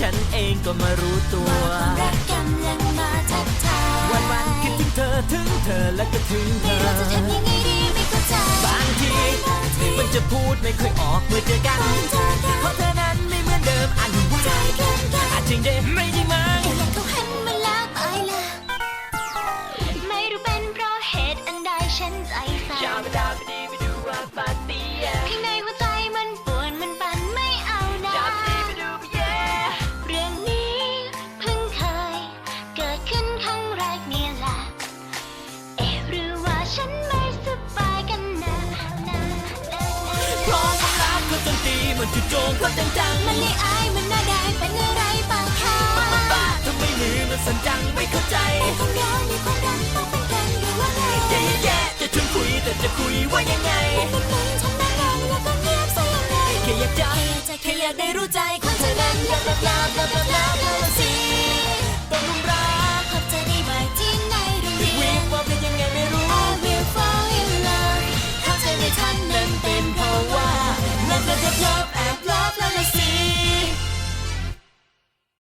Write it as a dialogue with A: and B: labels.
A: ฉันเองก็มารู้ตัว
B: ความรักกำลังมาทักทาย
A: วันวันๆคิดถึงเธอถึงเธอและก็ถึงเธ
B: ไม่
A: อ
B: รู้จะทำยังไงดีไม่เข้าใจ
A: บางทีมันจะพูดไม่ค่อยออกเมื่อเจอกัน
B: เจอกัน
A: เพราะเธอนั้นไม่เหมือนเดิมอันว่า
B: ใจเกินกัน
A: อาจจริงได้ไม่ได้มั้ง
B: แต่แล้วเขาหันมาแล้วตายละไม่รู้เป็นเพราะเหตุอันใดฉันใจสั่น
A: ชาบ พราะมันรักเขาจนตีมันจุดโจมเขาจังจัง
B: มันเลยอายมันน่าได้เป็นอะไรปากค่ะ
A: มันบ้าทำไมมือมันสั่นจังไม่เข้าใจ
B: แต่คนเรามีความรักต้องเป็นกันหรือว่าไง
A: แย่แย่ๆจะชวนคุยแต่จะคุยว่ายังไง
B: เป็นเหมือนฉันนั่งรังแล้วก็เงียบซะอย่างไร
A: แค่อยากจะ
B: แค่อยากจะแค่อยากได้รู้ใจของเธอนั้นลาบลาบลาบลาบลา